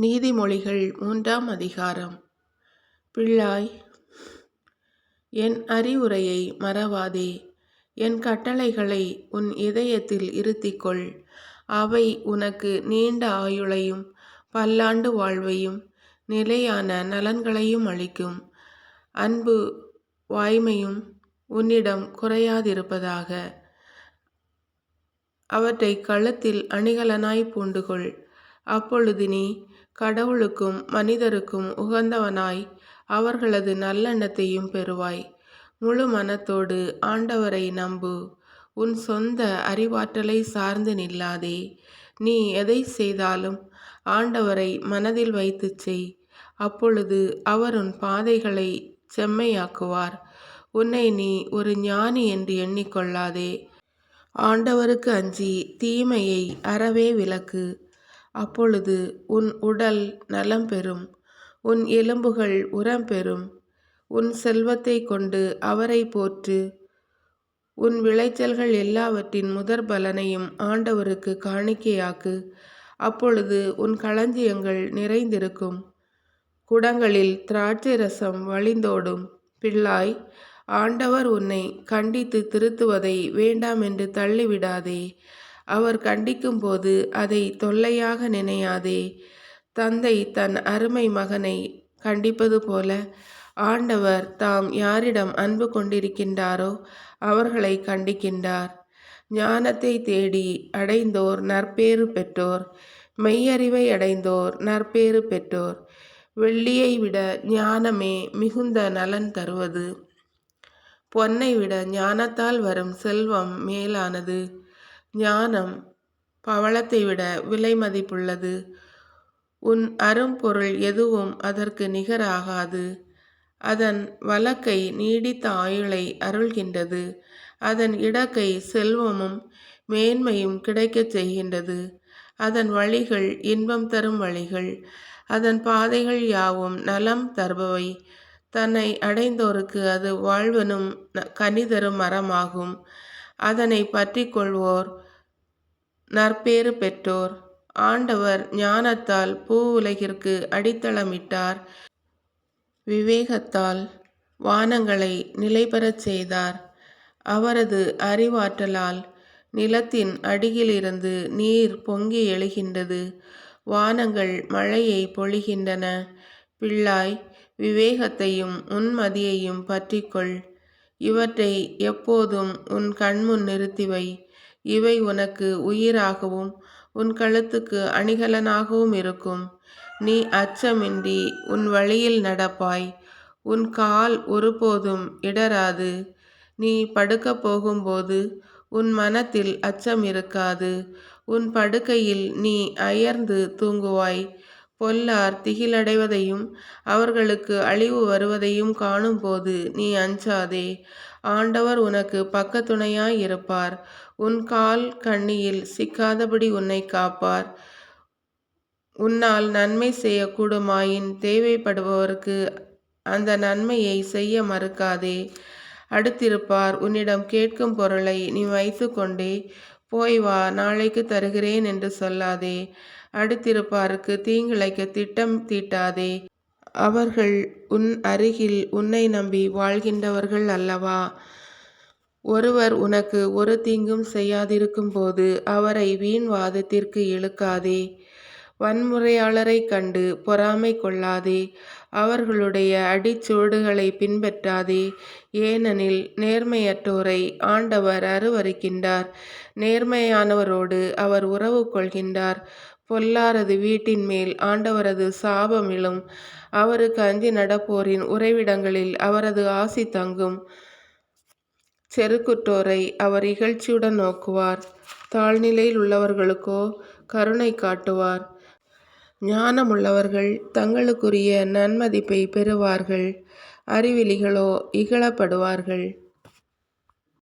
நீதிமொழிகள் மூன்றாம் அதிகாரம். பிள்ளாய் என் அறிவுரையை மறவாதே. என் கட்டளைகளை உன் இதயத்தில் இருத்திக்கொள். அவை உனக்கு நீண்ட ஆயுளையும் பல்லாண்டு வாழ்வையும் நிலையான நலன்களையும் அளிக்கும். அன்பு வாய்மையும் உன்னிடம் குறையாதிருப்பதாக. அவற்றை கழுத்தில் அணிகலனாய் பூண்டுகொள். அப்பொழுது நீ கடவுளுக்கும் மனிதருக்கும் உகந்தவனாய் அவர்களது நல்லெண்ணத்தையும் பெறுவாய். முழு மனத்தோடு ஆண்டவரை நம்பு. உன் சொந்த அறிவாற்றலை சார்ந்து நில்லாதே. நீ எதை செய்தாலும் ஆண்டவரை மனதில் வைத்து செய். அப்பொழுது அவர் உன் பாதைகளை செம்மையாக்குவார். உன்னை நீ ஒரு ஞானி என்று எண்ணிக்கொள்ளாதே ஆண்டவருக்கு அஞ்சி தீமையை அறவே விலக்கு. அப்பொழுது உன் உடல் நலம் பெறும். உன் எலும்புகள் உரம் பெறும். உன் செல்வத்தை கொண்டு அவரை போற்று. உன் விளைச்சல்கள் எல்லாவற்றின் முதற் பலனையும் ஆண்டவருக்கு காணிக்கையாக்கு. அப்பொழுது உன் களஞ்சியங்கள் நிறைந்திருக்கும். குடங்களில் திராட்சை ரசம் வழிந்தோடும். பிள்ளாய் ஆண்டவர் உன்னை கண்டித்து திருத்துவதை வேண்டாம் என்று தள்ளிவிடாதே. அவர் கண்டிக்கும்போது அதை தொல்லையாக நினையாதே. தந்தை தன் அருமை மகனை கண்டிப்பது போல ஆண்டவர் தாம் யாரிடம் அன்பு கொண்டிருக்கின்றாரோ அவர்களை கண்டிக்கின்றார். ஞானத்தை தேடி அடைந்தோர் நற்பேறு பெற்றோர். மெய்யறிவை அடைந்தோர் நற்பேறு பெற்றோர். வெள்ளியை விட ஞானமே மிகுந்த நலன் தருவது. பொன்னை விட ஞானத்தால் வரும் செல்வம் மேலானது. ஞானம் பவளத்தை விட விலை மதிப்புள்ளது. உன் அரும்பொருள் எதுவும் அதற்கு நிகராகாது. அதன் வழக்கை நீடித்த ஆயுளை அருள்கின்றது. அதன் இடக்கை செல்வமும் மேன்மையும் கிடைக்கச் செய்கின்றது. அதன் வழிகள் இன்பம் தரும் வழிகள். அதன் பாதைகள் யாவும் நலம் தருபவை. தன்னை அடைந்தோருக்கு அது வாழ்வனும் கனிதரும் மரமாகும். அதனை பற்றி கொள்வோர் நற்பேறு பெற்றோர். ஆண்டவர் ஞானத்தால் பூ உலகிற்கு அடித்தளமிட்டார். விவேகத்தால் வானங்களை நிலைபெறச் செய்தார். அவரது அறிவாற்றலால் நிலத்தின் அடியிலிருந்து நீர் பொங்கி எழுகின்றது. வானங்கள் மழையை பொழிகின்றன. பிள்ளாய் விவேகத்தையும் உன்மதியையும் பற்றிக்கொள். இவற்றை எப்போதும் உன் கண்முன் நிறுத்திவை இவை உனக்கு உயிராகவும் உன் கழுத்துக்கு அணிகலனாகவும் இருக்கும். நீ அச்சமின்றி உன் வழியில் நடப்பாய். உன் கால் ஒருபோதும் இடராது. நீ படுக்கப் போகும்போது உன் மனத்தில் அச்சம் இருக்காது. உன் படுக்கையில் நீ அயர்ந்து தூங்குவாய். பொல்லார் திகிலடைவதையும் அவர்களுக்கு அழிவு வருவதையும் காணும்போது நீ அஞ்சாதே. ஆண்டவர் உனக்கு பக்கத்துணையாய் இருப்பார். உன் கால் கண்ணியில் சிக்காதபடி உன்னை காப்பார். உன்னால் நன்மை செய்யக்கூடுமாயின் தேவைப்படுபவருக்கு அந்த நன்மையை செய்ய மறுக்காதே. அடுத்திருப்பார் உன்னிடம் கேட்கும் பொருளை நீ வைத்து கொண்டே போய் வா நாளைக்கு தருகிறேன் என்று சொல்லாதே. அடுத்திருப்பாருக்கு தீங்கிழைக்க திட்டம் தீட்டாதே. அவர்கள் உன் அருகில் உன்னை நம்பி வாழ்கின்றவர்கள் அல்லவா? ஒருவர் உனக்கு ஒரு தீங்கும் செய்யாதிருக்கும் போது அவரை வீண் வாதத்திற்கு இழுக்காதே. வன்முறையாளரை கண்டு பொறாமை கொள்ளாதே. அவர்களுடைய அடிச்சுவடுகளை பின்பற்றாதே. ஏனெனில் நேர்மையற்றோரை ஆண்டவர் அருவருக்கின்றார். நேர்மையானவரோடு அவர் உறவு கொள்கின்றார். பொல்லாரது வீட்டின் மேல் ஆண்டவரது சாபமிலும் அவருக்கு அஞ்சி நடப்போரின் உறைவிடங்களில் அவரது ஆசி தங்கும். செருக்குற்றோரை அவர் இகழ்ச்சியுடன் நோக்குவார். தாழ்நிலையில் உள்ளவர்களுக்கோ கருணை காட்டுவார். ஞானமுள்ளவர்கள் தங்களுக்குரிய நன்மதிப்பை பெறுவார்கள். அறிவிலிகளோ இகழப்படுவார்கள்.